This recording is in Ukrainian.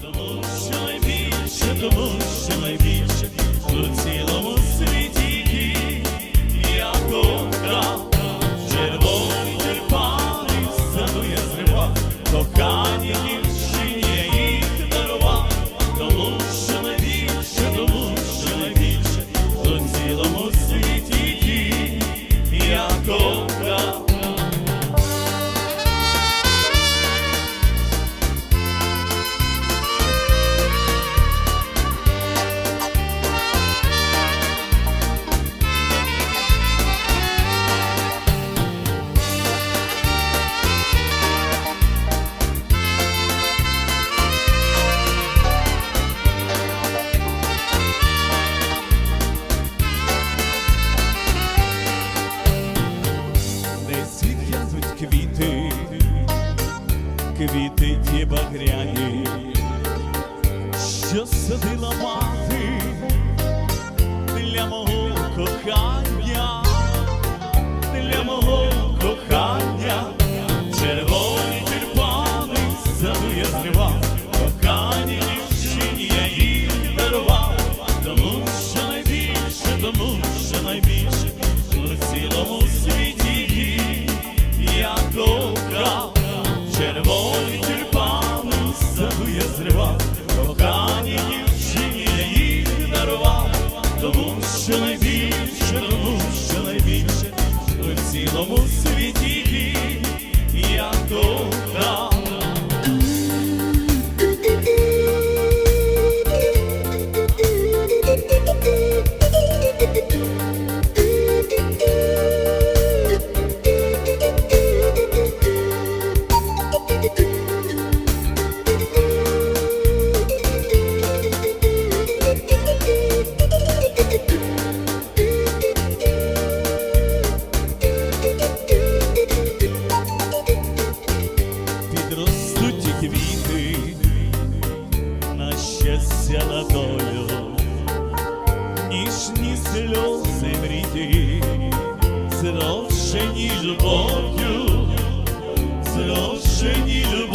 Shall I be? the moon. be? Shall I be? квіти ті багряні, що садила мати. кохані дівчині я їх дарував, тому що найбільше, тому що найбільше в цілому світі я кохав. дивився на долю, ніжні сльози мріти, зрошені любов'ю, зрошені любов'ю.